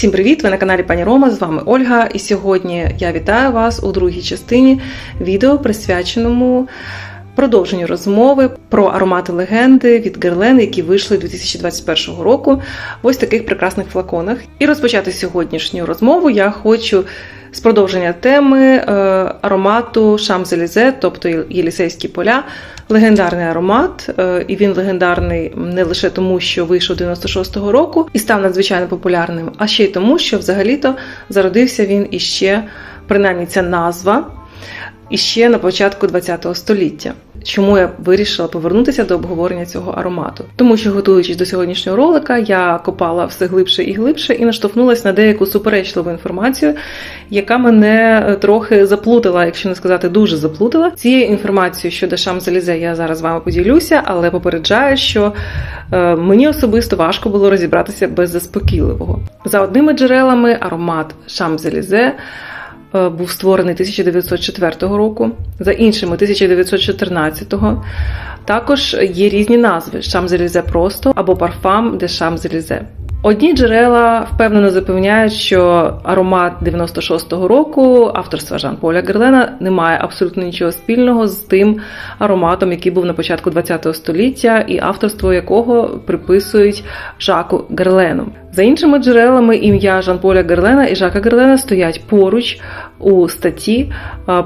Всім привіт! Ви на каналі Пані Рома. З вами Ольга. І сьогодні я вітаю вас у другій частині відео, присвяченому продовженню розмови про аромати легенди від Герлен, які вийшли 2021 року в ось таких прекрасних флаконах. І розпочати сьогоднішню розмову я хочу з продовження теми е, аромату Шамзелізе, тобто Єлісейські поля. Легендарний аромат, е, і він легендарний не лише тому, що вийшов 96-го року і став надзвичайно популярним, а ще й тому, що взагалі-то зародився він іще, принаймні ця назва, іще на початку ХХ століття. Чому я вирішила повернутися до обговорення цього аромату? Тому що, готуючись до сьогоднішнього ролика, я копала все глибше і глибше і наштовхнулася на деяку суперечливу інформацію, яка мене е, трохи заплутала, якщо не сказати дуже заплутала. Цією інформацією щодо Шамзелізе я зараз з вами поділюся, але попереджаю, що е, мені особисто важко було розібратися без заспокійливого. За одними джерелами аромат Шамзелізе е, був створений 1904 року, за іншими 1914-го. Також є різні назви Шамзелізе просто або парфам де Шамзелізе. Одні джерела впевнено запевняють, що аромат 96-го року авторства Жан Поля Герлена не має абсолютно нічого спільного з тим ароматом, який був на початку ХХ століття, і авторство якого приписують Жаку Герлену. За іншими джерелами, ім'я Жан Поля Герлена і Жака Герлена стоять поруч у статті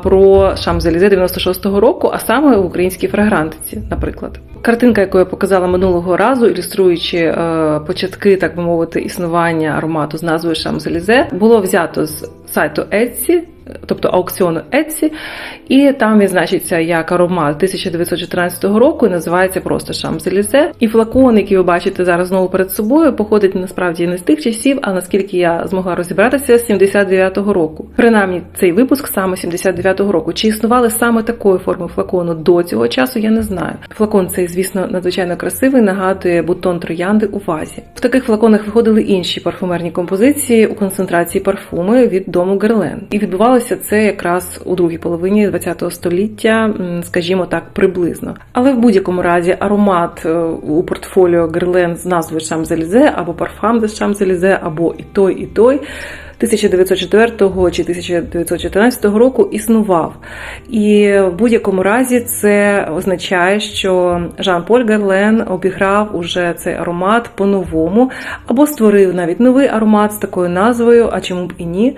про Шамзелізе 96-го року, а саме в українській фрагрантиці, наприклад. Картинка, яку я показала минулого разу, ілюструючи е, початки, так би мовити, існування аромату з назвою Шамзелізе, було взято з сайту Etsy, тобто аукціону Etsy, і там він значиться як аромат 1914 року і називається просто Шамзелізе. І флакон, який ви бачите зараз знову перед собою, походить насправді не з тих часів, а наскільки я змогла розібратися з 79-го року. Принаймні, цей випуск саме 79-го року. Чи існували саме такої форми флакону до цього часу, я не знаю. Флакон цей, звісно, надзвичайно красивий, нагадує бутон троянди у вазі. В таких флаконах виходили інші парфумерні композиції у концентрації парфуми від дому Герлен. І відбувалося це якраз у другій половині ХХ століття, скажімо так, приблизно. Але в будь-якому разі аромат е, у портфоліо Герлен з назвою Шамзелізе або парфам де Шамзелізе, або і той, і той. 1904 чи 1914 року існував. І в будь-якому разі це означає, що Жан-Поль Герлен обіграв уже цей аромат по-новому, або створив навіть новий аромат з такою назвою, а чому б і ні.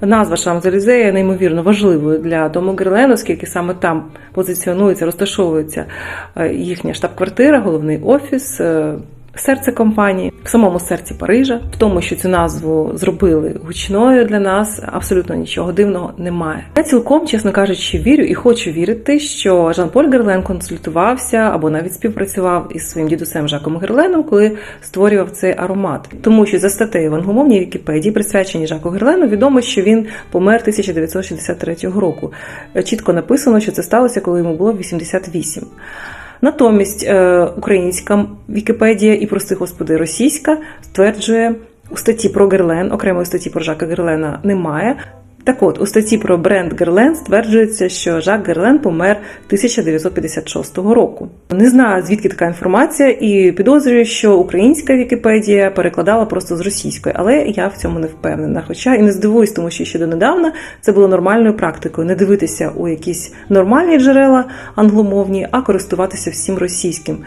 Назва Шамзелізе є неймовірно важливою для дому Герлен, оскільки саме там позиціонується, розташовується е, їхня штаб-квартира, головний офіс серце компанії, в самому серці Парижа, в тому, що цю назву зробили гучною для нас, абсолютно нічого дивного немає. Я цілком, чесно кажучи, вірю і хочу вірити, що Жан-Поль Герлен консультувався або навіть співпрацював із своїм дідусем Жаком Герленом, коли створював цей аромат. Тому що за статтею в ангомовній Вікіпедії, присвячені Жаку Герлену, відомо, що він помер 1963 року. Чітко написано, що це сталося, коли йому було 88. Натомість е, українська Вікіпедія і, прости господи, російська стверджує у статті про Герлен, окремої статті про Жака Герлена немає. Так от, у статті про бренд Герлен стверджується, що Жак Герлен помер 1956 року. Не знаю, звідки така інформація, і підозрюю, що українська Вікіпедія перекладала просто з російської, але я в цьому не впевнена. Хоча і не здивуюсь, тому що ще донедавна це було нормальною практикою не дивитися у якісь нормальні джерела англомовні, а користуватися всім російським.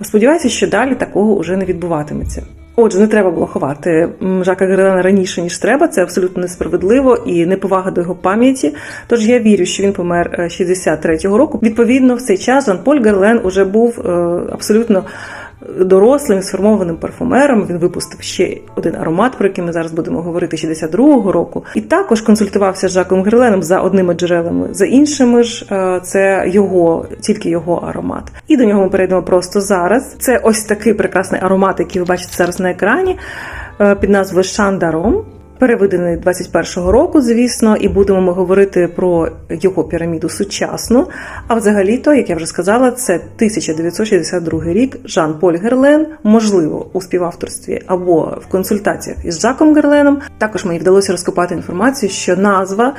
Сподіваюся, що далі такого вже не відбуватиметься. Отже, не треба було ховати Жака Герлена раніше ніж треба. Це абсолютно несправедливо і неповага до його пам'яті. Тож я вірю, що він помер 63-го року. Відповідно, в цей час Жан Поль Герлен уже був е, абсолютно дорослим сформованим парфумером. Він випустив ще один аромат, про який ми зараз будемо говорити 62-го року. І також консультувався з Жаком Герленом за одними джерелами, за іншими ж е, це його, тільки його аромат. І до нього ми перейдемо просто зараз. Це ось такий прекрасний аромат, який ви бачите зараз на екрані е, під назвою Шандаром переведений 21-го року, звісно, і будемо ми говорити про його піраміду сучасну. А взагалі-то, як я вже сказала, це 1962 рік Жан Поль Герлен, можливо, у співавторстві або в консультаціях із Жаком Герленом. Також мені вдалося розкопати інформацію, що назва.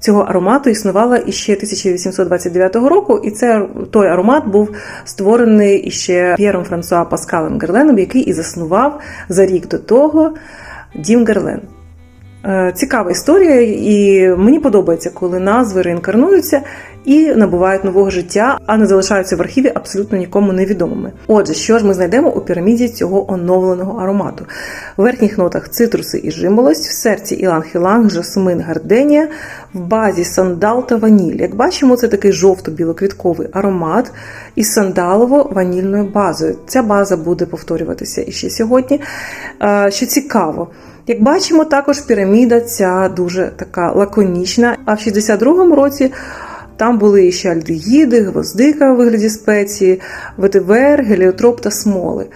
Цього аромату існувала іще 1829 року, і це той аромат був створений іще П'єром Франсуа Паскалем Герленом, який і заснував за рік до того Дім Герлен. Е, Цікава історія, і мені подобається, коли назви реінкарнуються і набувають нового життя, а не залишаються в архіві абсолютно нікому невідомими. Отже, що ж ми знайдемо у піраміді цього оновленого аромату? В верхніх нотах цитруси і жимолость, в серці іланг-іланг, жасмин, гарденія, в базі сандал та ваніль. Як бачимо, це такий жовто-білоквітковий аромат із сандалово-ванільною базою. Ця база буде повторюватися іще сьогодні. Е, Що цікаво. Як бачимо, також піраміда ця дуже така лаконічна. А в 62-му році там були ще альдегіди, гвоздика у вигляді спеції, ветивер, геліотроп та смоли.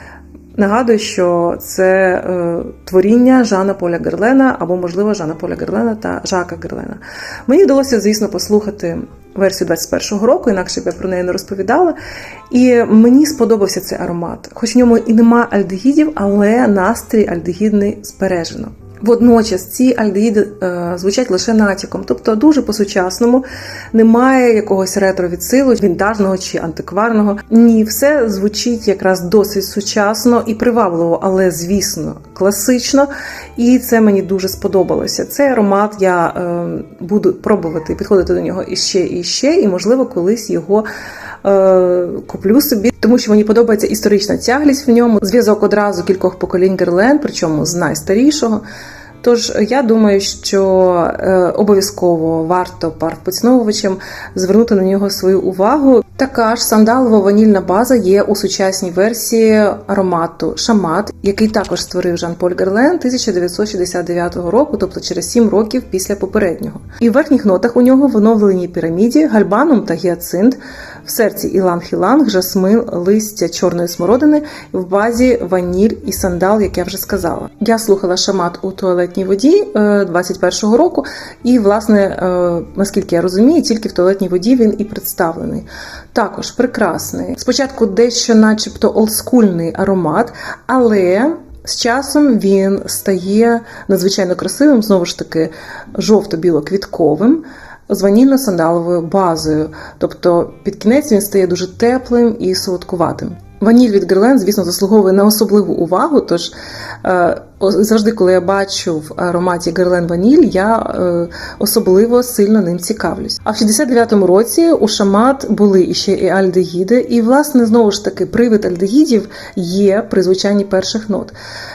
Нагадую, що це е, творіння Жана Поля Герлена або, можливо, Жана Поля Герлена та Жака Герлена. Мені вдалося, звісно, послухати версію 21-го року, інакше б я про неї не розповідала. І мені сподобався цей аромат. Хоч в ньому і нема альдегідів, але настрій альдегідний збережено. Водночас ці альдегіди е, звучать лише натяком, тобто дуже по-сучасному, немає якогось ретро відсилу, вінтажного чи антикварного. Ні, все звучить якраз досить сучасно і привабливо, але звісно, класично. І це мені дуже сподобалося. Цей аромат я е, буду пробувати підходити до нього іще і іще, і можливо колись його. е, Куплю собі, тому що мені подобається історична тяглість в ньому, зв'язок одразу кількох поколінь Герлен, причому з найстарішого. Тож я думаю, що е, обов'язково варто парфпоціновувачам звернути на нього свою увагу. Така ж сандалово-ванільна база є у сучасній версії аромату Шамат, який також створив Жан-Поль Герлен 1969 року, тобто через 7 років після попереднього. І в верхніх нотах у нього в піраміді гальбанум та гіацинт, в серці іланг-іланг, жасмин, листя чорної смородини, в базі ваніль і сандал, як я вже сказала. Я слухала шамат у туалетній воді е, 21-го року, і, власне, е, наскільки я розумію, тільки в туалетній воді він і представлений. Також прекрасний. Спочатку дещо, начебто, олдскульний аромат, але. З часом він стає надзвичайно красивим, знову ж таки, жовто-біло-квітковим з ванільно-сандаловою базою. Тобто під кінець він стає дуже теплим і солодкуватим. Ваніль від Герлен, звісно, заслуговує на особливу увагу. Тож е, завжди, коли я бачу в ароматі Герлен Ваніль, я е, особливо сильно ним цікавлюсь. А в 69-му році у Шамат були іще і альдегіди, і, власне, знову ж таки, привид альдегідів є при звучанні перших нот.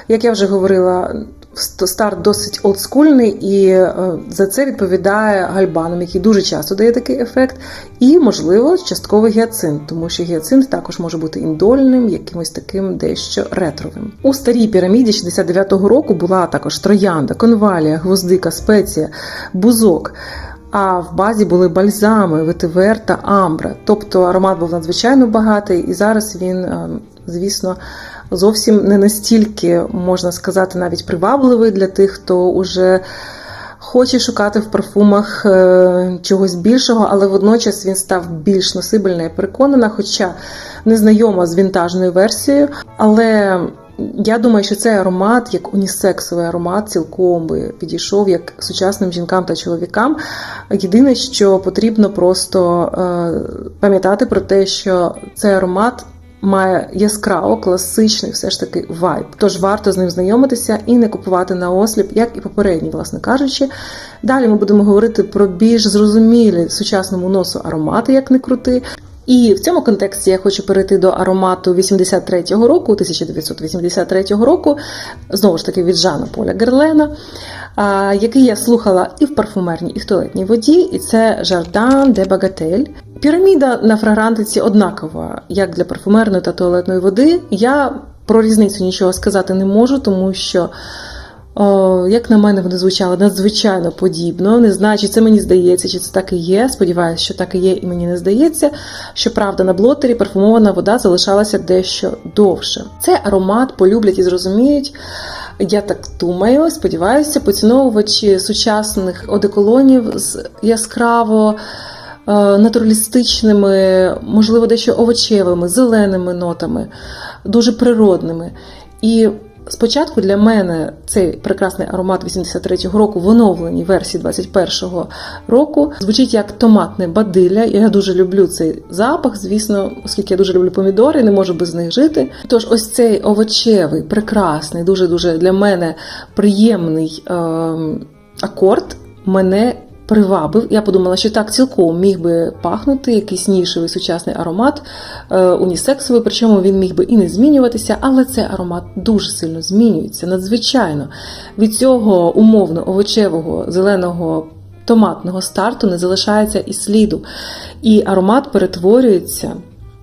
Як я вже говорила, старт досить олдскульний, і е, за це відповідає гальбаном, який дуже часто дає такий ефект, і, можливо, частково гіацинт, тому що гіацинт також може бути індольним, якимось таким дещо ретровим. У старій піраміді 69-го року була також троянда, конвалія, гвоздика, спеція, бузок. А в базі були бальзами, ветивер та амбра. Тобто аромат був надзвичайно багатий, і зараз він, е, звісно, зовсім не настільки можна сказати, навіть привабливий для тих, хто уже хоче шукати в парфумах е, чогось більшого, але водночас він став більш носибельний, переконана, хоча не знайома з вінтажною версією. Але я думаю, що цей аромат, як унісексовий аромат, цілком би підійшов як сучасним жінкам та чоловікам. Єдине, що потрібно просто е, пам'ятати про те, що цей аромат. Має яскраво класичний все ж таки вайб, тож варто з ним знайомитися і не купувати на осліп, як і попередні, власне кажучи. Далі ми будемо говорити про більш зрозумілі сучасному носу аромати, як не крути. І в цьому контексті я хочу перейти до аромату 83-го року, 1983 року, знову ж таки від Жана Поля Герлена, який я слухала і в парфумерній, і в туалетній воді, і це Жардан де Багатель. Піраміда на фрагрантиці однакова, як для парфумерної та туалетної води. Я про різницю нічого сказати не можу, тому що. Як на мене, вони звучали надзвичайно подібно. Не знаю, чи це мені здається, чи це так і є. Сподіваюся, що так і є, і мені не здається. Щоправда, на блотері парфумована вода залишалася дещо довше. Цей аромат полюблять і зрозуміють. Я так думаю, сподіваюся, поціновувачі сучасних одеколонів з яскраво. е, Натуралістичними, можливо, дещо овочевими, зеленими нотами, дуже природними. І Спочатку для мене цей прекрасний аромат 83-го року в оновленій версії 21-го року звучить як томатне бадилля. Я дуже люблю цей запах, звісно, оскільки я дуже люблю помідори, не можу без них жити. Тож, ось цей овочевий, прекрасний, дуже дуже для мене приємний. Е- акорд мене привабив. Я подумала, що так цілком міг би пахнути якийсь нішевий сучасний аромат, е, унісексовий, причому він міг би і не змінюватися, але цей аромат дуже сильно змінюється, надзвичайно. Від цього умовно овочевого зеленого. Томатного старту не залишається і сліду, і аромат перетворюється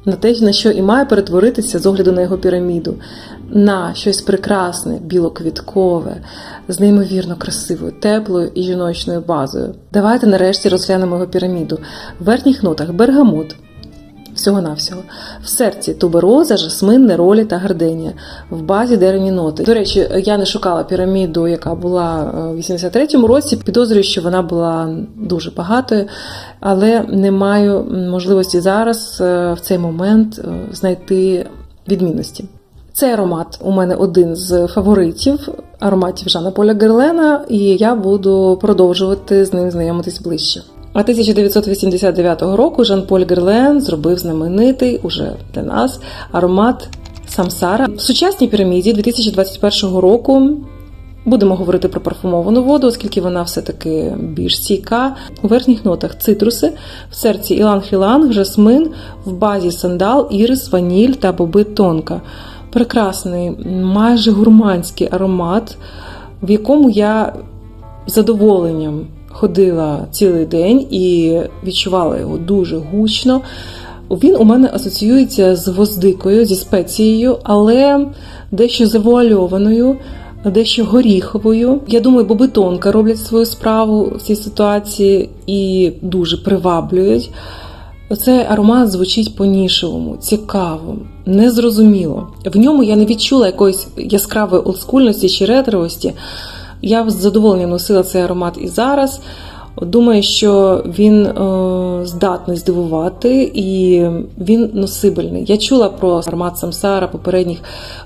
на те, на що і має перетворитися з огляду на його піраміду, на щось прекрасне, білоквіткове, з неймовірно красивою, теплою і жіночною базою. Давайте нарешті розглянемо його піраміду. В верхніх нотах бергамот. Всього-навсього. В серці тубероза, жасмин, неролі та гарденія. В базі деревні ноти. До речі, я не шукала піраміду, яка була е, в 83-му році. Підозрюю, що вона була дуже багатою, але не маю можливості зараз е, в цей момент е, знайти відмінності. Цей аромат у мене один з фаворитів ароматів Жана Поля Герлена, і я буду продовжувати з ним знайомитись ближче. А 1989 року Жан-Поль Герлен зробив знаменитий уже для нас аромат Самсара. В сучасній піраміді 2021 року будемо говорити про парфумовану воду, оскільки вона все-таки більш стійка. У верхніх нотах цитруси, в серці іланг-іланг, жасмин, в базі сандал, ірис, ваніль та боби тонка. Прекрасний, майже гурманський аромат, в якому я задоволенням ходила цілий день і відчувала його дуже гучно. Він у мене асоціюється з гвоздикою, зі спецією, але дещо завуальованою, дещо горіховою. Я думаю, боби тонка роблять свою справу в цій ситуації і дуже приваблюють. Цей аромат звучить по-нішевому, цікаво, незрозуміло. В ньому я не відчула якоїсь яскравої олдскульності чи ретровості. Я з задоволенням носила цей аромат і зараз. Думаю, що він е, здатний здивувати і він носибельний. Я чула про аромат Самсара попередніх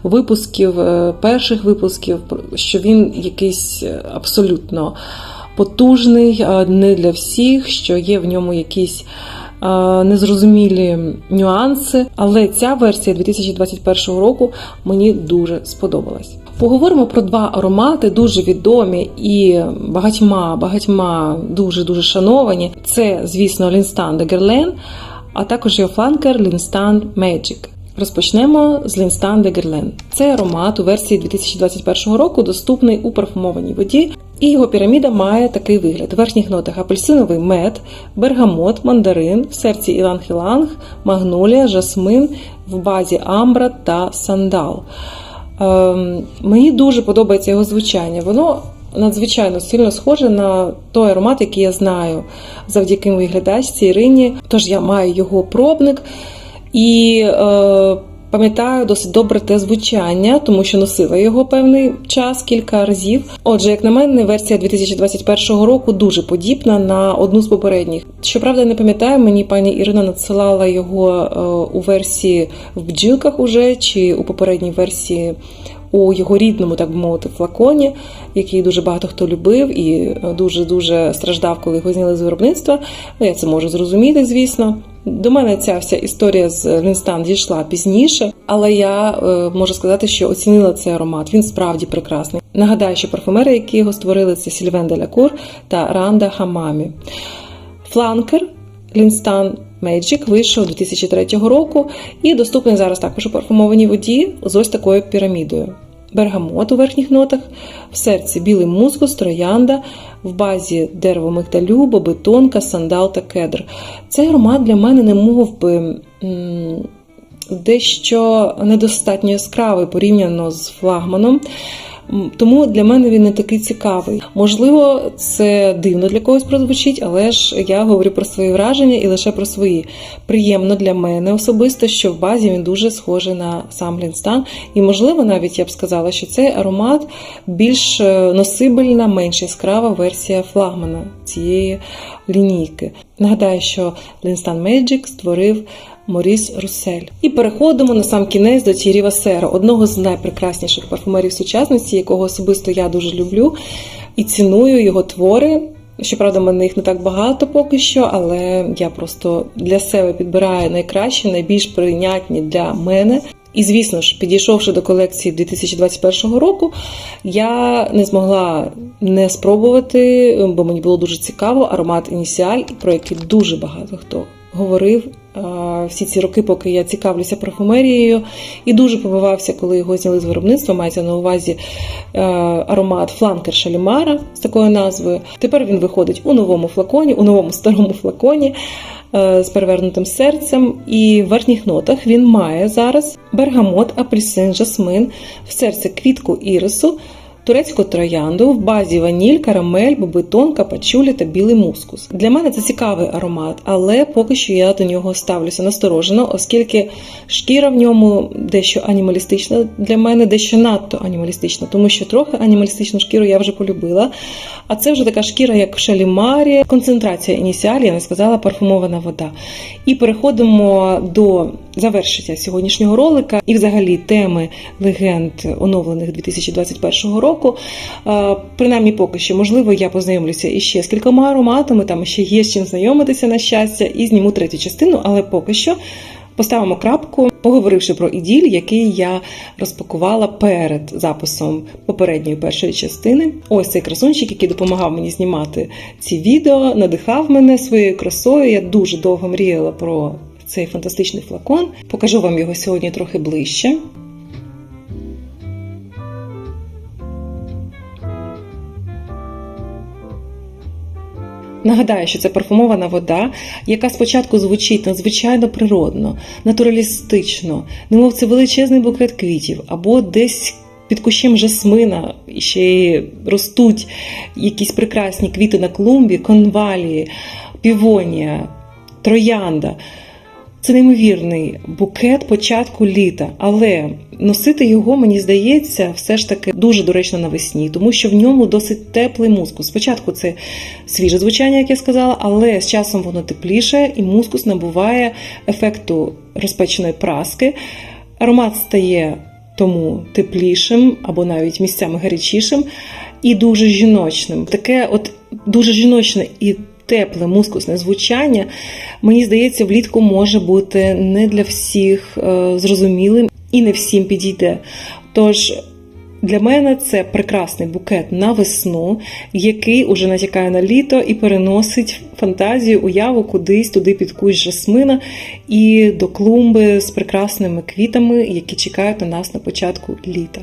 випусків, е, перших випусків, що він якийсь абсолютно потужний, е, не для всіх, що є в ньому якісь. Незрозумілі нюанси, але ця версія 2021 року мені дуже сподобалась. Поговоримо про два аромати, дуже відомі і багатьма, багатьма дуже дуже шановані. Це, звісно, Лінстан де Герлен, а також його фланкер Лінстан Magic. Розпочнемо з Лінстан де Герлен. Цей аромат у версії 2021 року доступний у парфумованій воді, і його піраміда має такий вигляд: в верхніх нотах апельсиновий мед, бергамот, мандарин, в серці іланг-іланг, магнолія, жасмин, в базі амбра та сандал. Ем, Мені дуже подобається його звучання. Воно надзвичайно сильно схоже на той аромат, який я знаю завдяки моїй глядачці Ірині. Тож я маю його пробник і е, пам'ятаю досить добре те звучання, тому що носила його певний час кілька разів. Отже, як на мене, версія 2021 року дуже подібна на одну з попередніх. Щоправда, не пам'ятаю, мені пані Ірина надсилала його е, у версії в бджілках уже чи у попередній версії. У його рідному, так би мовити, флаконі, який дуже багато хто любив і дуже дуже страждав, коли його зняли з виробництва. Ну, я це можу зрозуміти, звісно. До мене ця вся історія з Лінстан дійшла пізніше, але я е, можу сказати, що оцінила цей аромат. Він справді прекрасний. Нагадаю, що парфумери, які його створили, це Сільвен Делякур та Ранда Хамамі. Фланкер Лінстан Magic вийшов 2003 року і доступний зараз також у парфумованій воді з ось такою пірамідою. Бергамот у верхніх нотах, в серці білий мускус, троянда, в базі дерево мигдалю, бобитонка, сандал та кедр. Цей аромат для мене не мов би дещо недостатньо яскравий порівняно з флагманом. Тому для мене він не такий цікавий. Можливо, це дивно для когось прозвучить, але ж я говорю про свої враження і лише про свої. Приємно для мене особисто, що в базі він дуже схожий на сам Лінстан. І, можливо, навіть я б сказала, що цей аромат більш е, носибельна, менш яскрава версія флагмана цієї лінійки. Нагадаю, що Лінстан Magic створив Моріс Русель. І переходимо на сам кінець до Тірі Васера, одного з найпрекрасніших парфумерів сучасності, якого особисто я дуже люблю і ціную його твори. Щоправда, в мене їх не так багато поки що, але я просто для себе підбираю найкращі, найбільш прийнятні для мене. І звісно ж, підійшовши до колекції 2021 року, я не змогла не спробувати, бо мені було дуже цікаво аромат Ініціаль, про який дуже багато хто говорив всі ці роки, поки я цікавлюся парфумерією, і дуже побивався, коли його зняли з виробництва. Мається на увазі е, аромат Фланкер Шалімара з такою назвою. Тепер він виходить у новому флаконі, у новому старому флаконі. е, З перевернутим серцем, і в верхніх нотах він має зараз бергамот, апельсин, жасмин, в серці квітку ірису, турецьку троянду, в базі ваніль, карамель, бобитон, капачуля та білий мускус. Для мене це цікавий аромат, але поки що я до нього ставлюся насторожено, оскільки шкіра в ньому дещо анімалістична для мене, дещо надто анімалістична, тому що трохи анімалістичну шкіру я вже полюбила. А це вже така шкіра, як в шалімарі, концентрація ініціалі, я не сказала, парфумована вода. І переходимо до завершення сьогоднішнього ролика і взагалі теми легенд оновлених 2021 року. Е, Принаймні, поки що, можливо, я познайомлюся іще з кількома ароматами, там ще є з чим знайомитися на щастя, і зніму третю частину, але поки що. Поставимо крапку, поговоривши про іділь, який я розпакувала перед записом попередньої першої частини. Ось цей красунчик, який допомагав мені знімати ці відео, надихав мене своєю красою. Я дуже довго мріяла про цей фантастичний флакон. Покажу вам його сьогодні трохи ближче. Нагадаю, що це парфумована вода, яка спочатку звучить надзвичайно природно, натуралістично, немов це величезний букет квітів, або десь під кущем жасмина ще ростуть якісь прекрасні квіти на клумбі, конвалії, півонія, троянда. Це неймовірний букет початку літа, але носити його, мені здається, все ж таки дуже доречно навесні, тому що в ньому досить теплий мускус. Спочатку це свіже звучання, як я сказала, але з часом воно тепліше і мускус набуває ефекту розпеченої праски. Аромат стає тому теплішим або навіть місцями гарячішим і дуже жіночним. Таке от дуже жіночне і тепле мускусне звучання, мені здається, влітку може бути не для всіх е, зрозумілим і не всім підійде. Тож для мене це прекрасний букет на весну, який уже натякає на літо і переносить фантазію, уяву кудись туди під кущ жасмина і до клумби з прекрасними квітами, які чекають на нас на початку літа.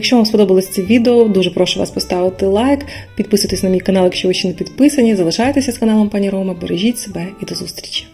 Якщо вам сподобалось це відео, дуже прошу вас поставити лайк, підписуйтесь на мій канал, якщо ви ще не підписані, залишайтеся з каналом пані Рома, бережіть себе і до зустрічі!